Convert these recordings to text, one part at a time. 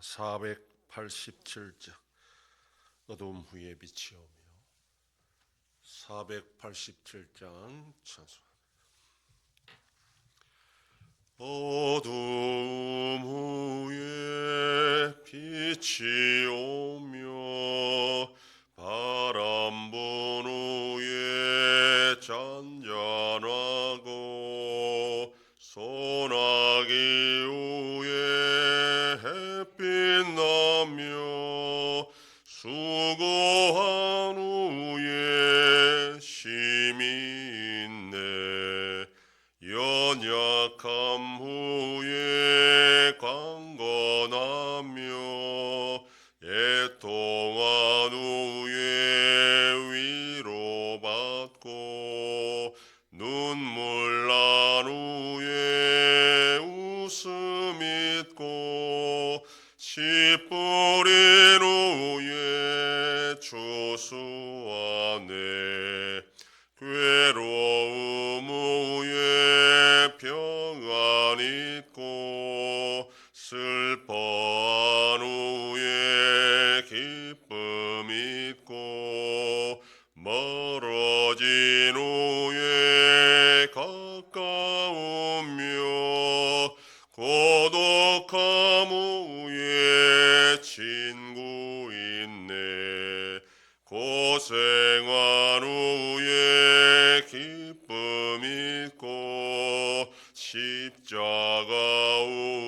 487장 어두움 후에 빛이 오며. 487장 찬송. 어두움 후에 빛이 오며 바람 분 후에 잔잔하고 소나기 후에 나며 수고한 후에 심이 있네. 연약함 슬퍼한 후에 기쁨 있고 멀어진 후에 가까우며 고독함 후에 친구 있네. 고생한 후에 기쁨 있고 십자가 후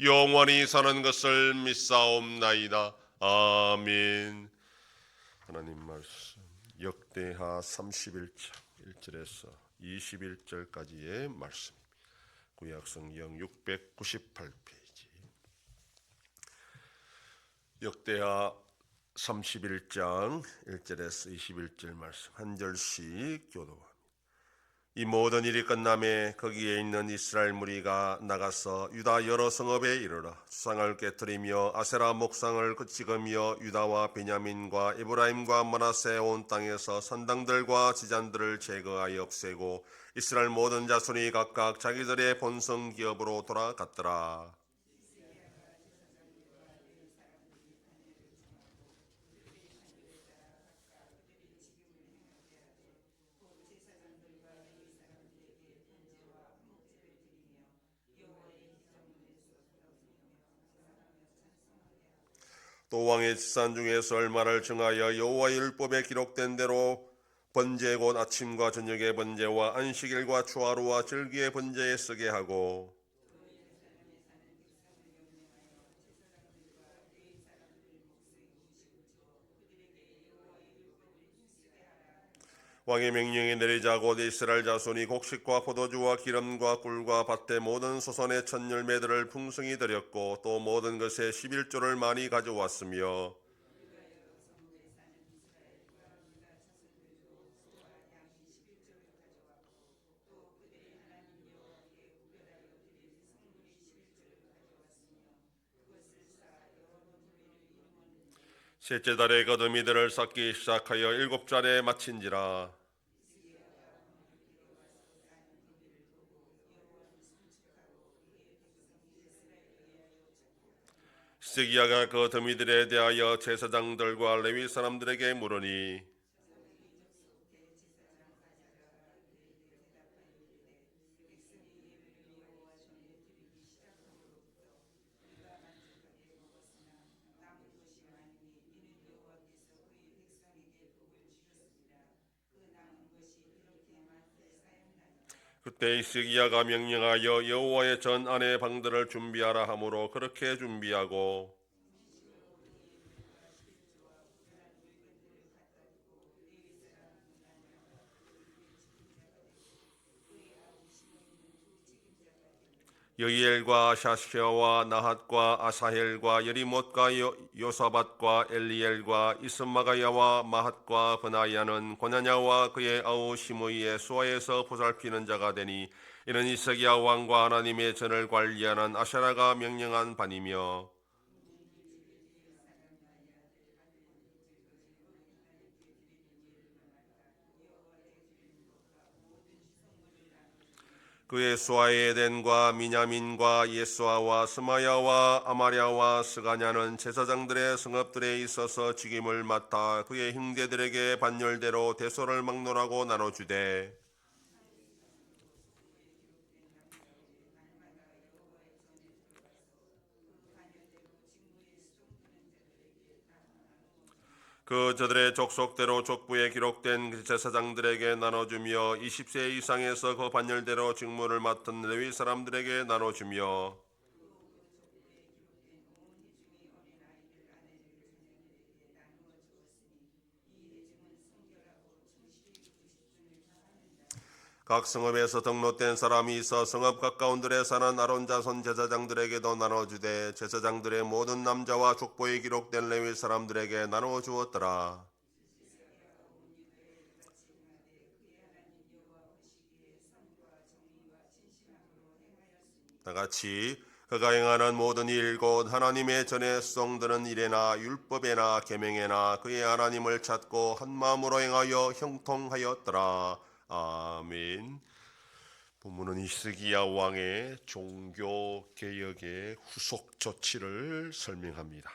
영원히 사는 것을 믿사옵나이다. 아멘. 하나님 말씀 역대하 31장 1절에서 21절까지의 말씀. 구약 성경 698페이지. 역대하 31장 1절에서 21절 말씀 한 절씩 교도합니다. 이 모든 일이 끝남에 거기에 있는 이스라엘 무리가 나가서 유다 여러 성읍에 이르러 수상을 깨뜨리며 아세라 목상을 찍으며 유다와 베냐민과 에브라임과 마나세 온 땅에서 산당들과 지잔들을 제거하여 없애고 이스라엘 모든 자손이 각각 자기들의 본성 기업으로 돌아갔더라. 또 왕의 지산 중에서 얼마를 정하여 여호와의 율법에 기록된 대로 번제 곧 아침과 저녁의 번제와 안식일과 추하루와 절기의 번제에 쓰게 하고 왕의 명령에 내리자 곧 이스라엘 자손이 곡식과 포도주와 기름과 꿀과 밭의 모든 소선의 첫 열매들을 풍성히 드렸고 또 모든 것에 11조를 많이 가져왔으며 셋째 달에 거두미들을 쌓기 시작하여 일곱 달에 마친지라 시기야가 그 더미들에 대하여 제사장들과 레위 사람들에게 물으니 그때 이스기야가 명령하여 여호와의 전 안의 방들을 준비하라 하므로 그렇게 준비하고 여이엘과 샤시아와 나핫과 아사헬과 여리못과 요, 요사밧과 엘리엘과 이스마가야와 마핫과 버나야는 고냐냐와 그의 아우 시므이의 수아에서 보살피는 자가 되니 이는 이스기야 왕과 하나님의 전을 관리하는 아샤라가 명령한 바니며 그의 수아의 에덴과 미냐민과 예수아와 스마야와 아마랴와 스가냐는 제사장들의 성읍들에 있어서 직임을 맡아 그의 형제들에게 반열대로 대소를 막론하고 나눠주되 그 저들의 족속대로 족부에 기록된 그 제사장들에게 나눠주며 20세 이상에서 그 반열대로 직무를 맡은 레위 사람들에게 나눠주며 각 성읍에서 등록된 사람이 있어 성읍 가까운 들에 사는 아론 자손 제사장들에게도 나눠주되 제사장들의 모든 남자와 족보에 기록된 레위 사람들에게 나누어 주었더라. 다 같이 그가 행하는 모든 일 곧 하나님의 전에 수송드는 일에나 율법에나 계명에나 그의 하나님을 찾고 한 마음으로 행하여 형통하였더라. 아멘. 본문은 이스기야 왕의 종교 개혁의 후속 조치를 설명합니다.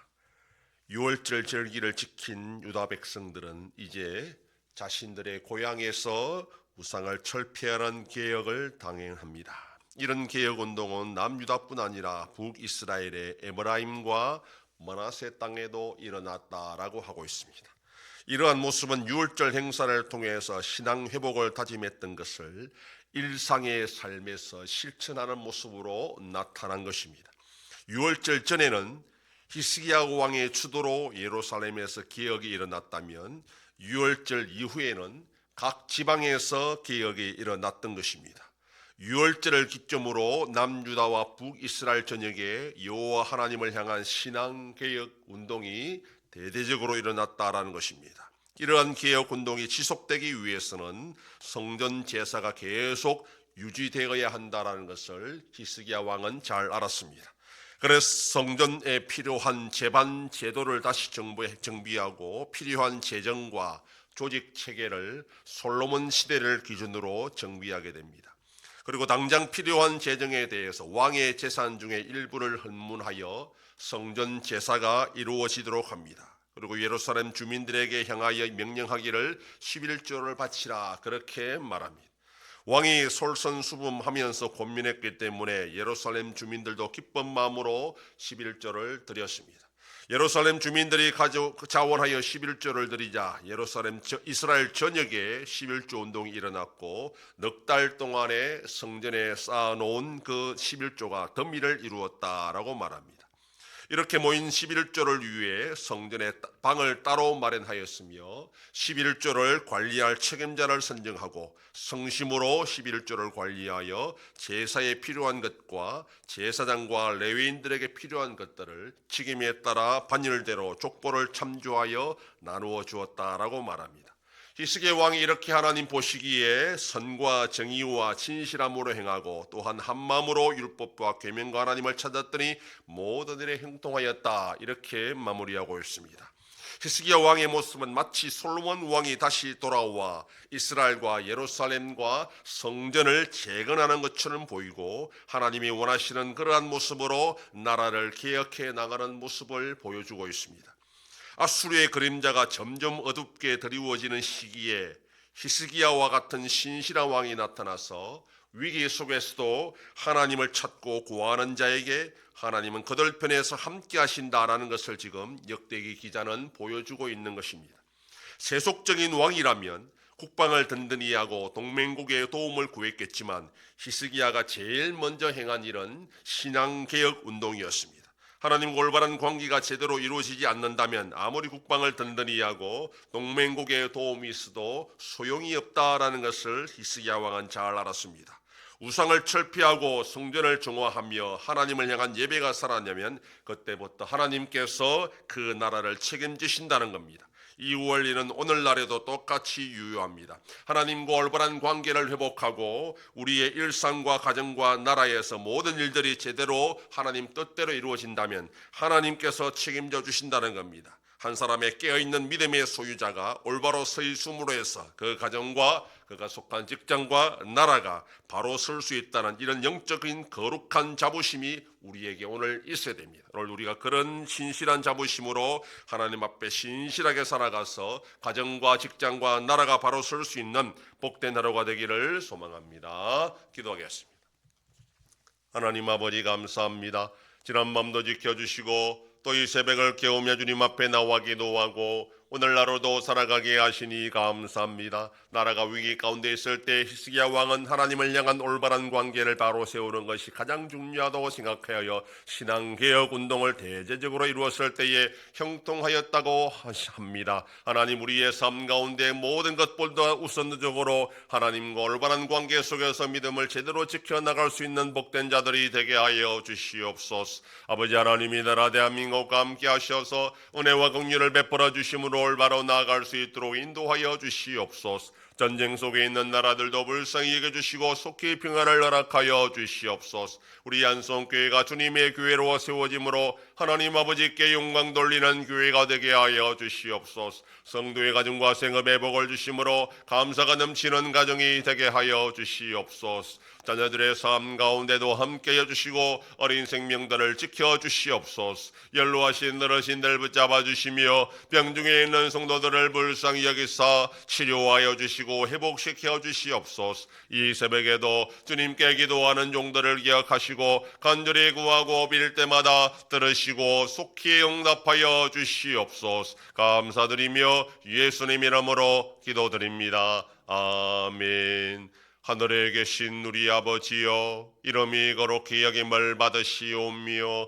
6월절 절기를 지킨 유다 백성들은 이제 자신들의 고향에서 우상을 철폐하는 개혁을 당행합니다. 이런 개혁 운동은 남유다뿐 아니라 북이스라엘의 에브라임과 머나세 땅에도 일어났다라고 하고 있습니다. 이러한 모습은 유월절 행사를 통해서 신앙 회복을 다짐했던 것을 일상의 삶에서 실천하는 모습으로 나타난 것입니다. 유월절 전에는 히스기야 왕의 주도로 예루살렘에서 개혁이 일어났다면 유월절 이후에는 각 지방에서 개혁이 일어났던 것입니다. 유월절을 기점으로 남유다와 북이스라엘 전역에 여호와 하나님을 향한 신앙 개혁 운동이 대대적으로 일어났다라는 것입니다. 이러한 개혁 운동이 지속되기 위해서는 성전 제사가 계속 유지되어야 한다라는 것을 히스기야 왕은 잘 알았습니다. 그래서 성전에 필요한 재반 제도를 다시 정부에 정비하고 필요한 재정과 조직 체계를 솔로몬 시대를 기준으로 정비하게 됩니다. 그리고 당장 필요한 재정에 대해서 왕의 재산 중에 일부를 헌문하여 성전 제사가 이루어지도록 합니다. 그리고 예루살렘 주민들에게 향하여 명령하기를 11조를 바치라 그렇게 말합니다. 왕이 솔선수범하면서 고민했기 때문에 예루살렘 주민들도 기쁜 마음으로 11조를 드렸습니다. 예루살렘 주민들이 자원하여 11조를 드리자 예루살렘 이스라엘 전역에 11조 운동이 일어났고 넉 달 동안에 성전에 쌓아놓은 그 11조가 덤미를 이루었다라고 말합니다. 이렇게 모인 11조를 위해 성전에 방을 따로 마련하였으며 11조를 관리할 책임자를 선정하고 성심으로 11조를 관리하여 제사에 필요한 것과 제사장과 레위인들에게 필요한 것들을 책임에 따라 반열대로 족보를 참조하여 나누어 주었다라고 말합니다. 히스기야 왕이 이렇게 하나님 보시기에 선과 정의와 진실함으로 행하고 또한 한 마음으로 율법과 계명과 하나님을 찾았더니 모든 일에 형통하였다 이렇게 마무리하고 있습니다. 히스기야 왕의 모습은 마치 솔로몬 왕이 다시 돌아와 이스라엘과 예루살렘과 성전을 재건하는 것처럼 보이고 하나님이 원하시는 그러한 모습으로 나라를 개혁해 나가는 모습을 보여주고 있습니다. 아수르의 그림자가 점점 어둡게 드리워지는 시기에 히스기야와 같은 신실한 왕이 나타나서 위기 속에서도 하나님을 찾고 구하는 자에게 하나님은 그들 편에서 함께 하신다라는 것을 지금 역대기 기자는 보여주고 있는 것입니다. 세속적인 왕이라면 국방을 든든히 하고 동맹국의 도움을 구했겠지만 히스기야가 제일 먼저 행한 일은 신앙 개혁 운동이었습니다. 하나님과 올바른 관계가 제대로 이루어지지 않는다면 아무리 국방을 든든히 하고 동맹국의 도움이 있어도 소용이 없다라는 것을 히스기야 왕은 잘 알았습니다. 우상을 철폐하고 성전을 정화하며 하나님을 향한 예배가 살았냐면 그때부터 하나님께서 그 나라를 책임지신다는 겁니다. 이 원리는 오늘날에도 똑같이 유효합니다. 하나님과 올바른 관계를 회복하고 우리의 일상과 가정과 나라에서 모든 일들이 제대로 하나님 뜻대로 이루어진다면 하나님께서 책임져 주신다는 겁니다. 한 사람의 깨어있는 믿음의 소유자가 올바로 서 있음으로 해서 그 가정과 그가 속한 직장과 나라가 바로 설 수 있다는 이런 영적인 거룩한 자부심이 우리에게 오늘 있어야 됩니다. 오늘 우리가 그런 신실한 자부심으로 하나님 앞에 신실하게 살아가서 가정과 직장과 나라가 바로 설 수 있는 복된 하루가 되기를 소망합니다. 기도하겠습니다. 하나님 아버지 감사합니다. 지난 밤도 지켜주시고 또 이 새벽을 깨우며 주님 앞에 나와 기도하고 오늘날로도 살아가게 하시니 감사합니다. 나라가 위기 가운데 있을 때 히스기야 왕은 하나님을 향한 올바른 관계를 바로 세우는 것이 가장 중요하다고 생각하여 신앙 개혁 운동을 대대적으로 이루었을 때에 형통하였다고 합니다. 하나님 우리의 삶 가운데 모든 것보다 우선적으로 하나님과 올바른 관계 속에서 믿음을 제대로 지켜 나갈 수 있는 복된 자들이 되게 하여 주시옵소서. 아버지 하나님 이 나라 대한민국과 함께 하셔서 은혜와 긍휼을 베풀어 주심으로 올바로 나아갈 수 있도록 인도하여 주시옵소서. 전쟁 속에 있는 나라들도 불쌍히 여겨 주시고 속히 평안을 허락하여 주시옵소서. 우리 안성교회가 주님의 교회로 세워짐으로 하나님 아버지께 영광 돌리는 교회가 되게 하여 주시옵소서. 성도의 가정과 생업의 복을 주심으로 감사가 넘치는 가정이 되게 하여 주시옵소서. 자녀들의 삶 가운데도 함께 해주시고 어린 생명들을 지켜 주시옵소서. 연로하신 어르신 들 붙잡아 주시며 병중에 있는 성도들을 불쌍히 여기사 치료하여 주시고 회복시켜 주시옵소서. 이 새벽에도 주님께 기도하는 종들을 기억하시고 간절히 구하고 빌 때마다 들으시고 속히 응답하여 주시옵소서. 감사드리며 예수님 이름으로 기도드립니다. 아멘. 하늘에 계신 우리 아버지여 이름이 거룩히 여김을 받으시오며